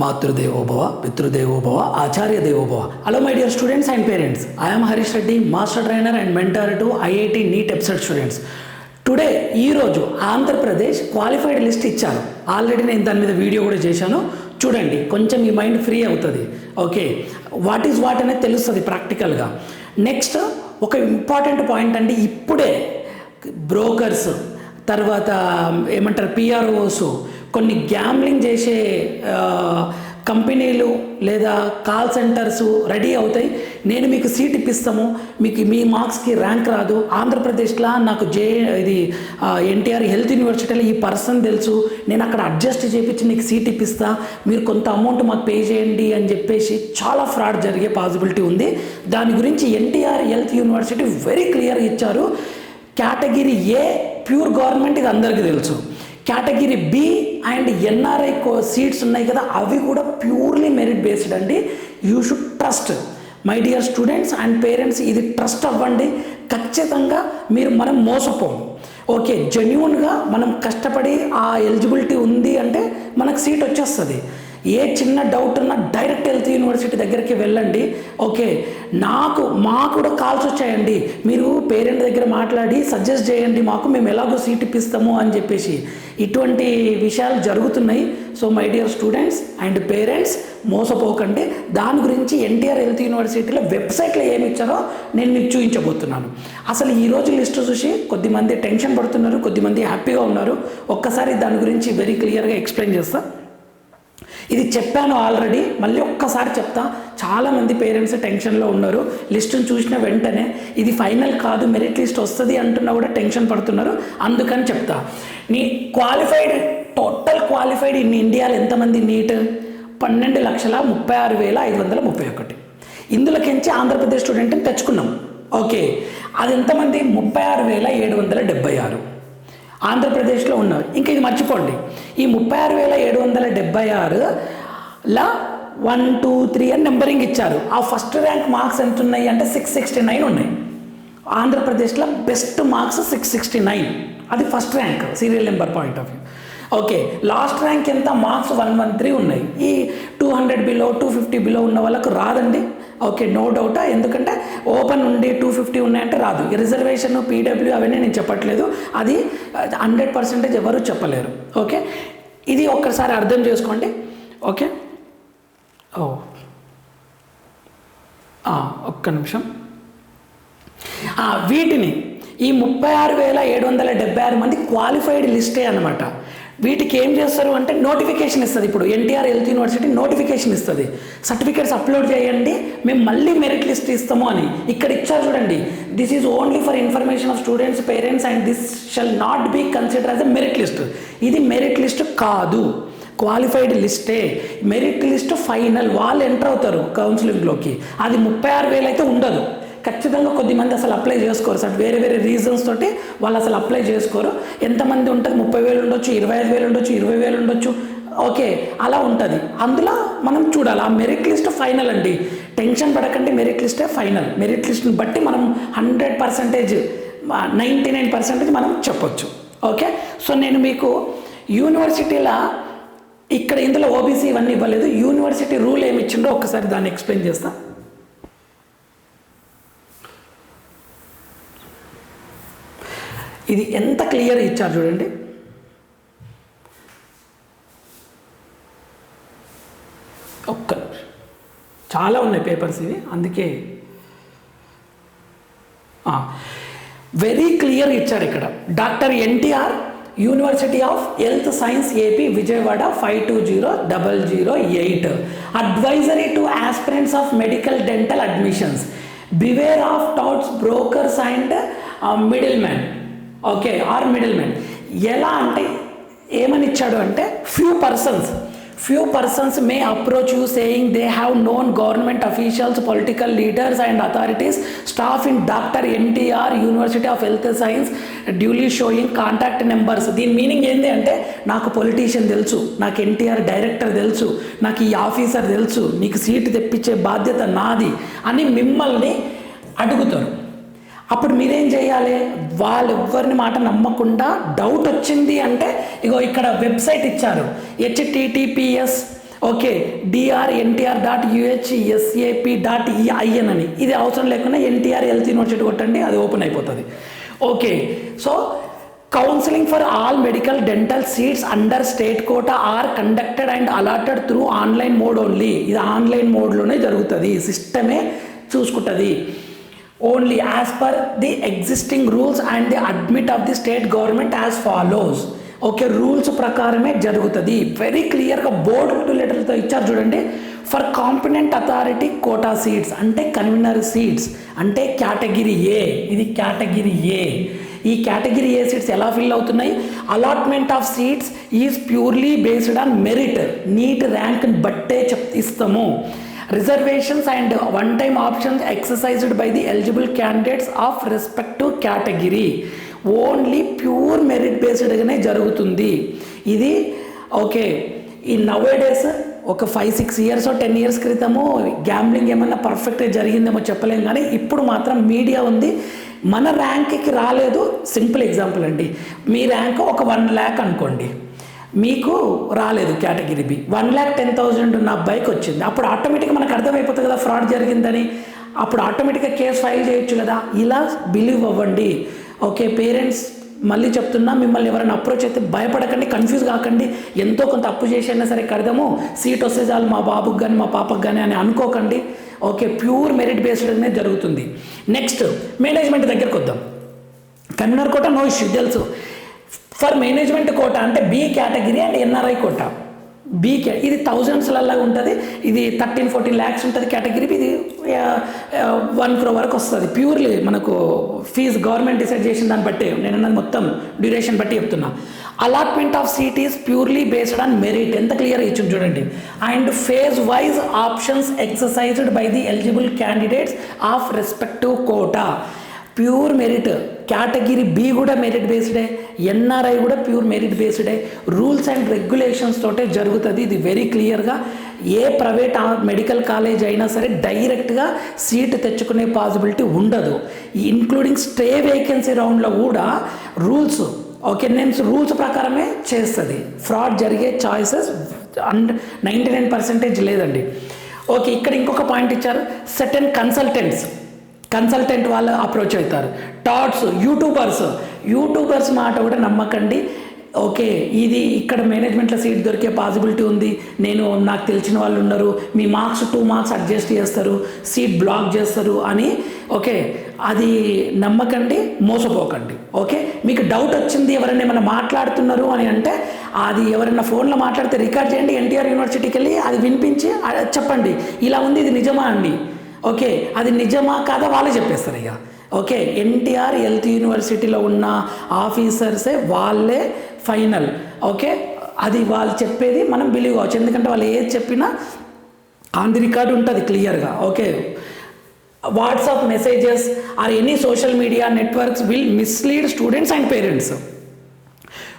మాతృదేవోభవ పితృదేవోభవ ఆచార్య దేవోభవ hello my dear students and parents I'm Harish Reddy master trainer and mentor to IIT NEET EAPCET students today ఈరోజు Andhra Pradesh qualified list ఇచ్చారు. Already నేను దాని మీద వీడియో కూడా చేశాను. చూడండి కొంచెం మీ మైండ్ ఫ్రీ అవుతుంది. ఓకే వాట్ ఈజ్ వాట్ అనేది తెలుస్తుంది ప్రాక్టికల్గా నెక్స్ట్ ఒక ఇంపార్టెంట్ పాయింట్ అండి ఇప్పుడే బ్రోకర్స్ తర్వాత ఏమంటారు పిఆర్ఓస్ కొన్ని గ్యామ్లింగ్ చేసే కంపెనీలు లేదా కాల్ సెంటర్స్ రెడీ అవుతాయి. నేను మీకు సీట్ ఇప్పిస్తాము. మీకు మీ మార్క్స్కి ర్యాంక్ రాదు. ఆంధ్రప్రదేశ్లో నాకు జే ఇది ఎన్టీఆర్ హెల్త్ యూనివర్సిటీలో ఈ పర్సన్ తెలుసు. నేను అక్కడ అడ్జస్ట్ చేయించి నీకు సీట్ ఇప్పిస్తా. మీరు కొంత అమౌంట్ మాకు పే చేయండి అని చెప్పేసి చాలా ఫ్రాడ్ జరిగే పాసిబిలిటీ ఉంది. దాని గురించి NTR health university very clear ఇచ్చారు. కేటగిరీ ఏ ప్యూర్ గవర్నమెంట్ ఇది అందరికీ తెలుసు. Category B and NRI quota seats ఉన్నాయి కదా అవి కూడా ప్యూర్లీ మెరిట్ బేస్డ్ అండి. You should trust my dear students and parents ఇది ట్రస్ట్ అవ్వండి. ఖచ్చితంగా మీరు మనం మోసపోము ఓకే జెన్యున్గా మనం కష్టపడి ఆ ఎలిజిబిలిటీ ఉంది అంటే మనకు సీట్ వచ్చేస్తుంది. ఏ చిన్న డౌట్ ఉన్నా డైరెక్ట్ హెల్త్ యూనివర్సిటీ దగ్గరికి వెళ్ళండి. ఓకే నాకు మాకు కూడా కాల్స్ వచ్చాయండి. మీరు పేరెంట్ దగ్గర మాట్లాడి సజెస్ట్ చేయండి మాకు మేము ఎలాగో సీట్ ఇప్పిస్తాము అని చెప్పేసి. ఇటువంటి విషయాలు జరుగుతున్నాయి. So my dear students and parents మోసపోకండి. దాని గురించి ఎన్టీఆర్ హెల్త్ యూనివర్సిటీలో వెబ్సైట్లో ఏమి ఇచ్చారో నేను మీకు చూపించబోతున్నాను. అసలు ఈ రోజు లిస్ట్ చూసి కొద్దిమంది టెన్షన్ పడుతున్నారు కొద్దిమంది హ్యాపీగా ఉన్నారు. ఒక్కసారి దాని గురించి వెరీ క్లియర్గా ఎక్స్ప్లెయిన్ చేస్తా. ఇది చెప్పాను ఆల్రెడీ మళ్ళీ ఒక్కసారి చెప్తా. చాలామంది పేరెంట్స్ టెన్షన్లో ఉన్నారు. లిస్టును చూసిన వెంటనే ఇది ఫైనల్ కాదు మెరిట్ లిస్ట్ వస్తుంది అంటున్నా కూడా టెన్షన్ పడుతున్నారు. అందుకని చెప్తా. నీ క్వాలిఫైడ్ టోటల్ క్వాలిఫైడ్ ఇన్ ఇండియాలో ఎంతమంది నీట్ పన్నెండు లక్షల ముప్పై ఆరు వేల ఐదు వందల ముప్పై ఒకటి. ఇందులోకించి ఆంధ్రప్రదేశ్ స్టూడెంట్ని తెచ్చుకున్నాం. ఓకే అది ఎంతమంది? ముప్పై ఆరు వేల ఏడు వందల డెబ్బై ఆరు. ఆంధ్రప్రదేశ్లో ఉన్నారు ఇంకా ఇది మర్చిపోండి. ఈ ముప్పై ఆరు వేల ఏడు వందల డెబ్బై ఆరులా వన్ టూ త్రీ అని నెంబరింగ్ ఇచ్చారు. ఆ ఫస్ట్ ర్యాంక్ మార్క్స్ ఎంత ఉన్నాయి అంటే సిక్స్ సిక్స్టీ నైన్ ఉన్నాయి. ఆంధ్రప్రదేశ్లో best marks six sixty nine. అది first rank serial number point of view. Okay last rank ఎంత? మార్క్స్ వన్ వన్ త్రీ ఉన్నాయి. ఈ two hundred below two fifty below ఉన్న వాళ్ళకు రాదండి. ఓకే నో డౌట్ ఎందుకంటే ఓపెన్ ఉండి టూ ఫిఫ్టీ ఉన్నాయంటే రాదు. రిజర్వేషన్ పీడబ్ల్యూ అవన్నీ నేను చెప్పట్లేదు. అది హండ్రెడ్ పర్సెంటేజ్ ఎవరు చెప్పలేరు. ఓకే? ఇది ఒక్కసారి అర్థం చేసుకోండి. ఓకే? ఓ. ఒక్క నిమిషం. వీటిని ఈ ముప్పై ఆరు వేల ఏడు వందల డెబ్బై ఆరు మంది క్వాలిఫైడ్ లిస్టే అనమాట వీటికి ఏం చేస్తారు అంటే నోటిఫికేషన్ ఇస్తుంది. ఇప్పుడు ఎన్టీఆర్ హెల్త్ యూనివర్సిటీ నోటిఫికేషన్ ఇస్తుంది. సర్టిఫికేట్స్ అప్లోడ్ చేయండి మేము మళ్ళీ మెరిట్ లిస్ట్ ఇస్తాము అని. ఇక్కడ ఇచ్చారు చూడండి. This is only for information of students parents and this shall not be consider as a merit list ఇది మెరిట్ లిస్ట్ కాదు. క్వాలిఫైడ్ లిస్టే మెరిట్ లిస్ట్ ఫైనల్ వాళ్ళు ఎంటర్ అవుతారు కౌన్సిలింగ్లోకి అది ముప్పై ఆరు వేలు అయితే ఉండదు. ఖచ్చితంగా కొద్దిమంది అసలు అప్లై చేసుకోరు సార్. వేరే వేరే రీజన్స్ తోటి వాళ్ళు అసలు అప్లై చేసుకోరు. ఎంతమంది ఉంటుంది ముప్పై వేలు ఉండొచ్చు ఇరవై ఐదు వేలు ఉండొచ్చు ఇరవై వేలు ఉండొచ్చు. ఓకే అలా ఉంటుంది. అందులో మనం చూడాలి. ఆ మెరిట్ లిస్ట్ ఫైనల్ అండి. టెన్షన్ పడకండి మెరిట్ లిస్టే ఫైనల్ మెరిట్ లిస్ట్ని బట్టి మనం hundred percentage ninety nine percentage మనం చెప్పొచ్చు. ఓకే? సో నేను మీకు యూనివర్సిటీల ఇక్కడ ఇందులో ఓబీసీ ఇవన్నీ ఇవ్వలేదు. యూనివర్సిటీ రూల్ ఏమి ఇచ్చిండో ఒకసారి దాన్ని ఎక్స్ప్లెయిన్ చేస్తా. ఇది ఎంత క్లియర్ ఇచ్చారు చూడండి. ఒక్క చాలా ఉన్నాయి పేపర్స్ ఇవి అందుకే. వెరీ క్లియర్ ఇచ్చారు ఇక్కడ. Doctor NTR university of health science AP Vijayawada five two zero double zero eight advisory to aspirants of medical dental admissions beware of touts brokers and middle man okay or middle man ఎలా అంటే ఏమని ఇచ్చాడు అంటే few persons few persons may approach you saying they have known government officials political leaders and authorities staff in doctor NTR university of health science duly showing contact numbers దీని meaning ఏంటి అంటే నాకు politician తెలుసు నాకు NTR director తెలుసు నాకు ఈ officer తెలుసు నీకు సీటు తెప్పించే బాధ్యత నాది అని మిమ్మల్ని అడుగుతారు. అప్పుడు మీరేం చేయాలి? వాళ్ళు ఎవరిని మాట నమ్మకుండా డౌట్ వచ్చింది అంటే ఇగో ఇక్కడ వెబ్సైట్ ఇచ్చారు. HTTPS okay DR NTR dot UHSAP dot EIN అని. ఇది అవసరం లేకుండా ఎన్టీఆర్ హెల్త్ యూనివర్సిటీ కొట్టండి అది ఓపెన్ అయిపోతుంది. Okay so counselling for all medical dental seats under state quota are conducted and allotted through online mode only ఇది online మోడ్లోనే జరుగుతుంది. సిస్టమే చూసుకుంటుంది. Only as per the existing rules and the admit of the state government as follows okay rules ప్రకారమే జరుగుతుంది. Very క్లియర్గా board లెటర్తో ఇచ్చారు చూడండి. For competent authority quota seats అంటే కన్వీనర్ సీట్స్ అంటే కేటగిరీ ఏ ఇది కేటగిరీ ఏ ఈ కేటగిరీ ఏ సీట్స్ ఎలా ఫిల్ అవుతున్నాయి? Allotment of seats is purely based on merit NEET ర్యాంక్ని బట్టే చెప్ ఇస్తాము. Reservations and one time options exercised by the eligible candidates of respective category only pure merit బేస్డ్గానే జరుగుతుంది. ఇది okay ఈ nowadays ఒక five six years ten years క్రితము gambling ఏమన్నా పర్ఫెక్ట్గా జరిగిందేమో చెప్పలేం కానీ ఇప్పుడు మాత్రం మీడియా ఉంది. మన ర్యాంక్కి రాలేదు. సింపుల్ ఎగ్జాంపుల్ అండి. మీ ర్యాంక్ ఒక వన్ ల్యాక్ అనుకోండి. మీకు రాలేదు category B. One lakh ten thousand ఉన్న అబ్బాయికి వచ్చింది. అప్పుడు ఆటోమేటిక్గా మనకు అర్థమైపోతుంది కదా ఫ్రాడ్ జరిగిందని. అప్పుడు ఆటోమేటిక్గా కేసు ఫైల్ చేయొచ్చు కదా. ఇలా బిలీవ్ అవ్వండి. ఓకే పేరెంట్స్ మళ్ళీ చెప్తున్నా మిమ్మల్ని ఎవరైనా అప్రోచ్ అయితే భయపడకండి కన్ఫ్యూజ్ కాకండి. ఎంతో కొంత అప్పు చేసి అయినా సరే కడదాము. సీట్ వస్తే చాలు మా బాబుకి కానీ మా పాపకు కానీ అని అనుకోకండి. ఓకే ప్యూర్ మెరిట్ బేస్డ్నే జరుగుతుంది. నెక్స్ట్ మేనేజ్మెంట్ దగ్గరకు వద్దాం. కన్వీనర్ కోట నో ఇష్యూ తెలుసు. ఫర్ మేనేజ్మెంట్ కోట అంటే B category and NRI quota. Be కే ఇది థౌజండ్స్లలో ఉంటుంది. ఇది థర్టీన్ ఫోర్టీన్ ల్యాక్స్ ఉంటుంది కేటగిరీ ఇది వన్ క్రో వరకు వస్తుంది. ప్యూర్లీ మనకు ఫీజు గవర్నమెంట్ డిసైడ్ చేసిన దాన్ని బట్టి నేను అన్నది మొత్తం డ్యూరేషన్ బట్టి చెప్తున్నా. Allotment of seat is purely based on merit. ఎంత క్లియర్ ఇచ్చింది చూడండి. And phase wise options exercised by the eligible candidates of respective quota. Pure merit. Category B కూడా మెరిట్ బేస్డే ఎన్ఆర్ఐ కూడా ప్యూర్ మెరిట్ బేస్డే. రూల్స్ అండ్ రెగ్యులేషన్స్ తోటే జరుగుతుంది ఇది వెరీ క్లియర్గా ఏ ప్రైవేట్ మెడికల్ కాలేజ్ అయినా సరే డైరెక్ట్గా సీట్ తెచ్చుకునే పాసిబిలిటీ ఉండదు. ఇంక్లూడింగ్ స్టే వేకెన్సీ రౌండ్లో కూడా రూల్స్ ఓకే నేమ్స్ రూల్స్ ప్రకారమే చేస్తుంది. ఫ్రాడ్ జరిగే choices and ninety nine percentage లేదండి. ఓకే ఇక్కడ ఇంకొక పాయింట్ ఇచ్చారు సెటన్ కన్సల్టెంట్స్. కన్సల్టెంట్ వాళ్ళు అప్రోచ్ అవుతారు. టాట్స్ యూట్యూబర్స్ యూట్యూబర్స్ మాట కూడా నమ్మకండి. ఓకే ఇది ఇక్కడ మేనేజ్మెంట్లో సీట్ దొరికే పాసిబిలిటీ ఉంది. నేను నాకు తెలిసిన వాళ్ళు ఉన్నారు. మీ మార్క్స్ టూ మార్క్స్ అడ్జస్ట్ చేస్తారు. సీట్ బ్లాక్ చేస్తారు అని. ఓకే అది నమ్మకండి మోసపోకండి. ఓకే మీకు డౌట్ వచ్చింది ఎవరైనా ఏమైనా మాట్లాడుతున్నారు అని అంటే అది ఎవరైనా ఫోన్లో మాట్లాడితే రికార్డ్ చేయండి ఎన్టీఆర్ యూనివర్సిటీకి వెళ్ళి అది వినిపించి చెప్పండి. ఇలా ఉంది ఇది నిజమా అండి? ఓకే అది నిజమా కాదా వాళ్ళే చెప్పేస్తారు ఇక. ఓకే ఎన్టీఆర్ హెల్త్ యూనివర్సిటీలో ఉన్న ఆఫీసర్సే వాళ్ళే ఫైనల్. ఓకే అది వాళ్ళు చెప్పేది మనం బిలీవ్ కావచ్చు. ఎందుకంటే వాళ్ళు ఏది చెప్పినా ఆన్ ది రికార్డ్ ఉంటుంది క్లియర్గా. Okay WhatsApp messages or any social media networks will mislead students and parents.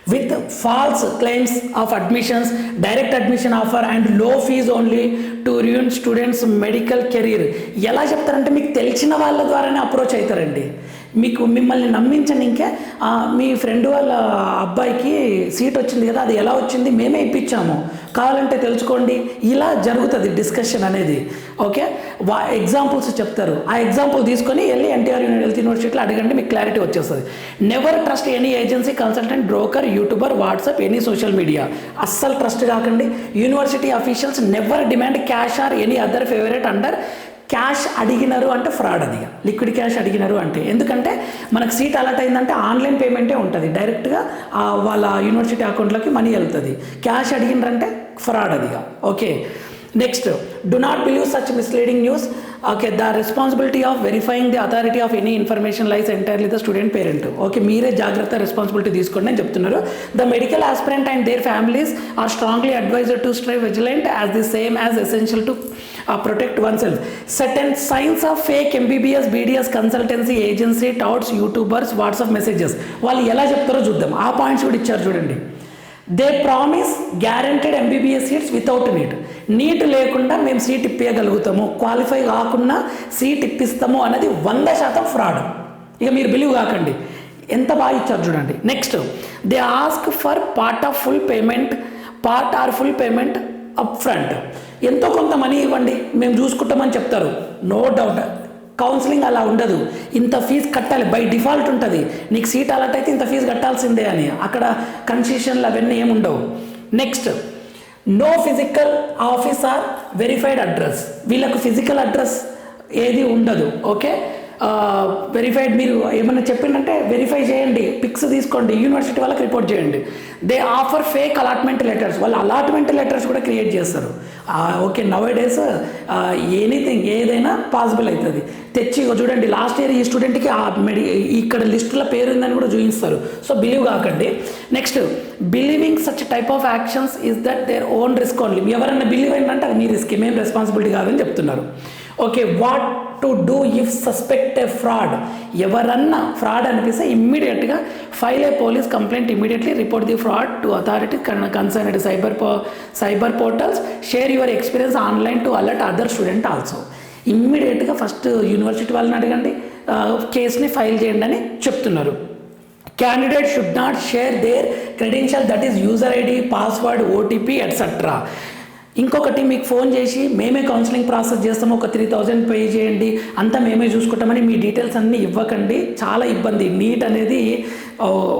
With false claims of admissions direct admission offer అండ్లో fees only to ruin students medical career ఎలా చెప్తారంటే మీకు తెలిసిన వాళ్ళ ద్వారానే approach అవుతారండి. మీకు మిమ్మల్ని నమ్మించండి ఇంకే. మీ ఫ్రెండ్ వాళ్ళ అబ్బాయికి సీట్ వచ్చింది కదా అది ఎలా వచ్చింది? మేమే ఇప్పించాము. కావాలంటే తెలుసుకోండి. ఇలా జరుగుతుంది డిస్కషన్ అనేది. ఓకే వా ఎగ్జాంపుల్స్ చెప్తారు. ఆ ఎగ్జాంపుల్ తీసుకొని వెళ్ళి ఎన్టీఆర్ హెల్త్ యూనివర్సిటీలో అడగండి మీకు క్లారిటీ వచ్చేస్తుంది. Never trust any agency consultant broker YouTuber WhatsApp any social media అస్సలు ట్రస్ట్ కాకండి. University officials never demand cash or any other favourite under cash అడిగినారు అంటే ఫ్రాడ్ అది లిక్విడ్ క్యాష్ అడిగినారు అంటే. ఎందుకంటే మనకు సీట్ అలర్ట్ అయిందంటే ఆన్లైన్ పేమెంటే ఉంటుంది. డైరెక్ట్గా వాళ్ళ యూనివర్సిటీ అకౌంట్లోకి మనీ వెళ్తుంది. క్యాష్ అడిగినారంటే ఫ్రాడ్ అదిగా okay. Next do not believe such misleading news. Okay the responsibility of verifying the authority of any information lies entirely the student parent. Okay మీరే జాగ్రత్త రెస్పాన్సిబిలిటీ తీసుకోండి అని చెప్తున్నారు. The medical aspirant and their families are strongly adviser to stay vigilant as the same as essential to protect one self సెటెన్ signs of fake MBBS BDS consultancy agency touts YouTubers WhatsApp messages వాళ్ళు ఎలా చెప్తారో చూద్దాం. ఆ points కూడా ఇచ్చారు చూడండి. They promise guaranteed MBBS seats without NEET NEET లేకుండా మేము సీట్ ఇప్పగలుగుతాము క్వాలిఫై కాకుండా సీట్ ఇప్పిస్తాము అనేది వంద శాతం ఫ్రాడ్ ఇక మీరు బిలీవ్ కాకండి. ఎంత బాగా ఇచ్చారు చూడండి. Next they ask for part of full payment part or full payment up front ఎంతో కొంత మనీ ఇవ్వండి మేము చూసుకుంటామని చెప్తారు. నో డౌట్ కౌన్సిలింగ్ అలా ఉండదు. ఇంత ఫీజు కట్టాలి బై డిఫాల్ట్ ఉంటుంది. నీకు సీట్ అలాట్ అయితే ఇంత ఫీజు కట్టాల్సిందే అని. అక్కడ కన్సెషన్లు అవన్నీ ఏమి ఉండవు. Next no physical office or verified address వీళ్ళకు ఫిజికల్ అడ్రస్ ఏది ఉండదు. ఓకే వెరిఫైడ్ మీరు ఏమైనా చెప్పిందంటే వెరిఫై చేయండి పిక్స్ తీసుకోండి యూనివర్సిటీ వాళ్ళకి రిపోర్ట్ చేయండి. They offer fake allotment letters వాళ్ళు అలాట్మెంట్ లెటర్స్ కూడా క్రియేట్ చేస్తారు. ఓకే నవ్ డేస్ ఎనీథింగ్ ఏదైనా పాసిబుల్ అవుతుంది. తెచ్చి చూడండి లాస్ట్ ఇయర్ ఈ స్టూడెంట్కి ఆ మెడి ఇక్కడ లిస్టులో పేరు ఉందని కూడా చూపిస్తారు. సో బిలీవ్ కాకండి. Next believing such type of actions is that their own risk only ఎవరైనా బిలీవ్ అయిందంటే అది మీ రిస్క్ మేము రెస్పాన్సిబిలిటీ కాదని చెప్తున్నారు. Okay what to do if suspect a fraud ఎవరన్నా ఫ్రాడ్ అనిపిస్తే ఇమ్మీడియట్గా file a police complaint immediately report the fraud to authority concerned cyber po cyber portals share your experience online to alert other student also ఇమ్మీడియట్గా first university వాళ్ళని అడగండి. కేసుని file చేయండి అని చెప్తున్నారు. Candidate should not share their credential that is user ID password OTP etcetera ఇంకొకటి మీకు phone చేసి మేమే కౌన్సిలింగ్ ప్రాసెస్ చేస్తాము ఒక త్రీ థౌజండ్ పే చేయండి అంతా మేమే చూసుకుంటామని మీ డీటెయిల్స్ అన్నీ ఇవ్వకండి. చాలా ఇబ్బంది. నీట్ అనేది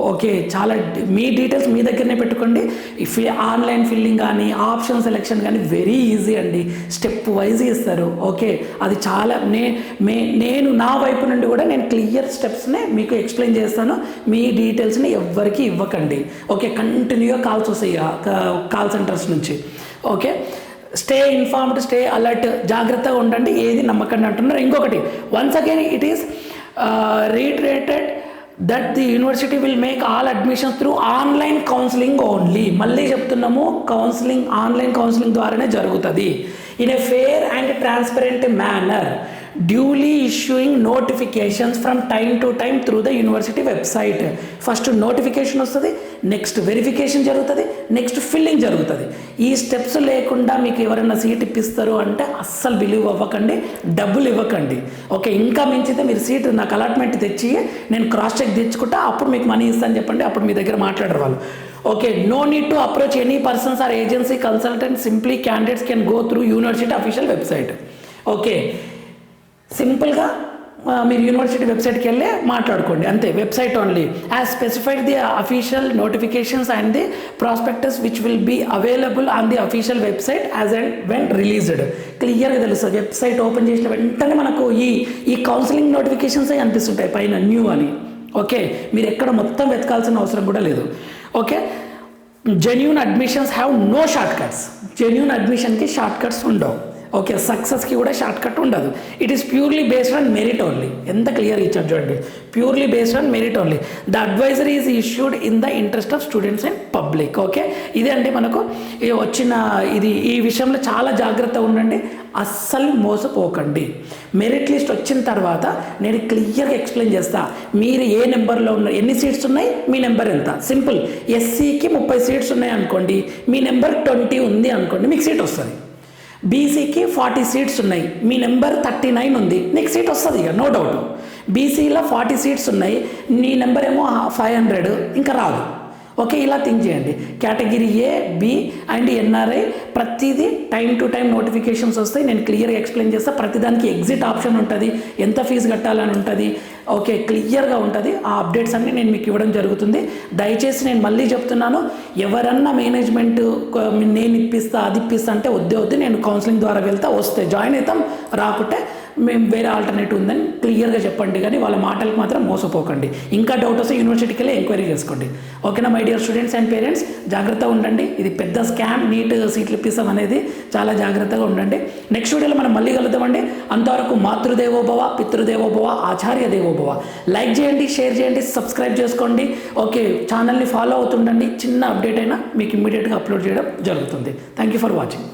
ఓకే చాలా మీ డీటెయిల్స్ మీ దగ్గరనే పెట్టుకోండి. ఇఫ్ ఆన్లైన్ ఫిల్లింగ్ కానీ ఆప్షన్ సెలెక్షన్ కానీ వెరీ ఈజీ అండి. స్టెప్ వైజ్ ఇస్తారు. ఓకే అది చాలా నే మే నేను నా వైపు నుండి కూడా నేను క్లియర్ స్టెప్స్నే మీకు ఎక్స్ప్లెయిన్ చేస్తాను. మీ డీటెయిల్స్ని ఎవ్వరికి ఇవ్వకండి. ఓకే కంటిన్యూగా కాల్స్ వస్తాయి కాల్ సెంటర్స్ నుంచి. Okay? Stay informed stay alert జాగ్రత్తగా ఉండండి ఏది నమ్మకండి అంటున్నారు. ఇంకొకటి once again it is reiterated that the university will make all admissions through online counselling only మళ్ళీ చెప్తున్నాము కౌన్సిలింగ్ ఆన్లైన్ కౌన్సిలింగ్ ద్వారానే జరుగుతుంది. In a fair and transparent manner duly issuing notifications from time to time through the university website first notification వస్తుంది next verification జరుగుతుంది next filling జరుగుతుంది. ఈ steps లేకుండా మీకు ఎవరైనా సీట్ ఇప్పిస్తారు అంటే అస్సలు బిలీవ్ అవ్వకండి డబ్బులు ఇవ్వకండి. ఓకే ఇంకా మించితే మీరు సీట్ నాకు అలాట్మెంట్ తెచ్చి నేను క్రాస్ చెక్ తెచ్చుకుంటా అప్పుడు మీకు మనీ ఇస్తాను చెప్పండి అప్పుడు మీ దగ్గర మాట్లాడరు వాళ్ళు. Okay no need to approach any persons or agency consultant simply candidates can go through university official website okay సింపుల్గా మీరు యూనివర్సిటీ వెబ్సైట్కి వెళ్ళి మాట్లాడుకోండి. అంతే website only as specified the official notifications and the prospectus which will be available on the official website as and when released క్లియర్గా తెలుస్తుంది. Website open చేసిన వెంటనే మనకు ఈ ఈ కౌన్సిలింగ్ నోటిఫికేషన్స్ అనిపిస్తుంటాయి. పైన న్యూ అని. ఓకే మీరు ఎక్కడ మొత్తం వెతకాల్సిన అవసరం కూడా లేదు. Okay genuine admissions have no shortcuts genuine అడ్మిషన్కి shortcuts ఉండవు. ఓకే సక్సెస్కి కూడా షార్ట్ కట్ ఉండదు. It is purely based on merit only ఎంత క్లియర్ ఇచ్చారు చూడండి. Purely based on merit only the advisory is issued in the interest of students and public okay ఇదే అంటే మనకు వచ్చిన ఇది ఈ విషయంలో చాలా జాగ్రత్తగా ఉండండి. అస్సలు మోసపోకండి. మెరిట్ లిస్ట్ వచ్చిన తర్వాత నేను క్లియర్గా ఎక్స్ప్లెయిన్ చేస్తా. మీరు ఏ నెంబర్లో ఉన్నారు ఎన్ని సీట్స్ ఉన్నాయి? మీ నెంబర్ ఎంత? సింపుల్ ఎస్సీకి ముప్పై సీట్స్ ఉన్నాయి అనుకోండి. మీ నెంబర్ ట్వంటీ ఉంది అనుకోండి మీకు సీట్ వస్తుంది. బీసీకి ఫార్టీ సీట్స్ ఉన్నాయి. మీ నెంబర్ థర్టీ నైన్ ఉంది. నీకు సీట్ వస్తుంది ఇక నో డౌట్ బీసీలో ఫార్టీ సీట్స్ ఉన్నాయి. నీ నెంబర్ ఏమో ఫైవ్ హండ్రెడ్ ఇంకా రాదు. ఓకే ఇలా థింక్ చేయండి. Category A B and NRI ప్రతిదీ టైం టు టైం నోటిఫికేషన్స్ వస్తాయి. నేను క్లియర్గా ఎక్స్ప్లెయిన్ చేస్తా. ప్రతిదానికి ఎగ్జిట్ ఆప్షన్ ఉంటుంది. ఎంత ఫీజు కట్టాలని ఉంటుంది. ఓకే క్లియర్గా ఉంటుంది. ఆ అప్డేట్స్ అన్నీ నేను మీకు ఇవ్వడం జరుగుతుంది. దయచేసి నేను మళ్ళీ చెప్తున్నాను. ఎవరన్నా మేనేజ్మెంట్ నేను ఇప్పిస్తా అది ఇప్పిస్తా అంటే వద్దే వద్దు నేను కౌన్సిలింగ్ ద్వారా వెళ్తా. వస్తే జాయిన్ అవుతాం. రాకుంటే మేము వేరే ఆల్టర్నేటివ్ ఉందని క్లియర్గా చెప్పండి కానీ వాళ్ళ మాటలకు మాత్రం మోసపోకండి. ఇంకా డౌట్ వస్తే యూనివర్సిటీకి వెళ్ళి ఎంక్వైరీ చేసుకోండి. ఓకేనా my dear students and parents జాగ్రత్తగా ఉండండి. ఇది పెద్ద స్కామ్ నీట్ సీట్లు ఇప్పిస్తాం అనేది చాలా జాగ్రత్తగా ఉండండి. నెక్స్ట్ వీడియోలో మనం మళ్ళీ కలుద్దామండి. అంతవరకు మాతృదేవోభవ పితృదేవోభవ ఆచార్య దేవోభవ. లైక్ చేయండి షేర్ చేయండి సబ్స్క్రైబ్ చేసుకోండి. ఓకే ఛానల్ని ఫాలో అవుతుండండి. చిన్న అప్డేట్ అయినా మీకు ఇమ్మీడియట్గా అప్లోడ్ చేయడం జరుగుతుంది. Thank you for watching